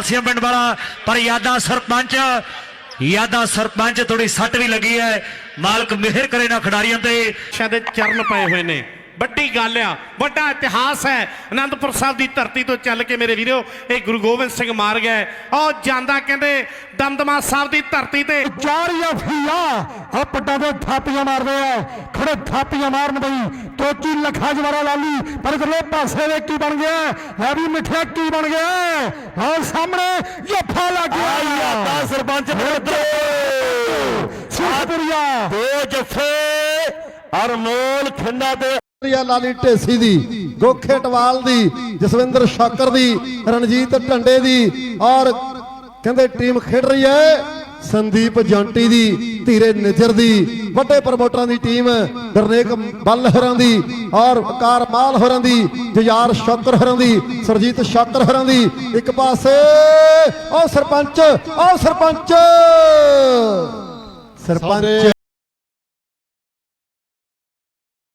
ਸਿਆ ਪਿੰਡ ਵਾਲਾ, ਪਰ ਯਾਦਾ ਸਰਪੰਚ ਯਾਦਾ ਸਰਪੰਚ ਥੋੜੀ ਸੱਟ ਵੀ ਲੱਗੀ ਹੈ। ਮਾਲਕ ਮਿਹਰ ਕਰੇ ਨਾ ਖਿਡਾਰੀਆਂ ਤੇ। ਸ਼ਾਇਦ ਚਰਨ ਪਏ ਹੋਏ ਨੇ। ਵੱਡੀ ਗੱਲ ਆ ਵੱਡਾ ਇਤਿਹਾਸ ਹੈ। ਅਨੰਦਪੁਰ ਸਾਹਿਬ ਦੀ ਧਰਤੀ ਤੋਂ ਚੱਲ ਕੇ ਮੇਰੇ ਵੀਰੋ ਇਹ ਗੁਰੂ ਗੋਬਿੰਦ ਸਿੰਘ ਮਾਰ ਗਏ ਉਹ ਜਾਂਦਾ ਕਹਿੰਦੇ ਦਮਦਮਾ ਸਾਹਿਬ ਦੀ ਧਰਤੀ ਤੇ। ਚਾਰ ਯਾਫੀਆ ਆ ਪੱਟਾਂ ਦੇ ਥਾਪੀਆਂ ਮਾਰਦੇ ਆ। ਖੜੇ ਥਾਪੀਆਂ ਮਾਰਨ ਬਈ ਤੋਚੀ ਲੱਖਾ ਜਵਾਰਾ ਲਾਲੀ। ਪਰ ਗਲੇ ਪਾਸੇ ਦੇ ਕੀ ਬਣ ਗਿਆ? ਹੈ ਵੀ ਮਿੱਠਿਆ ਕੀ ਬਣ ਗਿਆ? ਆ ਸਾਹਮਣੇ ਯਫਾ ਲੱਗ ਗਿਆ। ਯਾਦਾ ਸਰਪੰਚ ਸੁਖਪੁਰੀਆ ਦੋ ਜੱਫੇ ਅਰਮੋਲ ਖੰਡਾ ਤੇ ਪ੍ਰਿਆ ਲਾਲੀ ਢੇਸੀ ਦੀ ਗੋਖੇ ਟਵਾਲ ਦੀ ਜਸਵਿੰਦਰ ਸ਼ਾਕਰ ਦੀ ਰਣਜੀਤ ਢੰਡੇ ਦੀ ਔਰ ਕਹਿੰਦੇ ਟੀਮ ਖੇਡ ਰਹੀ ਹੈ ਸੰਦੀਪ ਜੰਟੀ ਦੀ ਧੀਰੇ ਨਿਜਰ ਦੀ ਵੱਡੇ ਪ੍ਰਮੋਟਰਾਂ ਦੀ ਟੀਮ ਗਰਨੇਕ ਬੱਲ ਹਰਾਂ ਦੀ ਔਰ ਵਕਾਰ ਮਾਲ ਹਰਾਂ ਦੀ ਜੁਝਾਰ ਸ਼ਾਕਰ ਹਰਾਂ ਦੀ ਸਰਜੀਤ ਸ਼ਾਕਰ ਹਰਾਂ ਦੀ ਇੱਕ ਪਾਸੇ ਉਹ ਸਰਪੰਚ ਉਹ ਸਰਪੰਚ! ਸਰਪੰਚ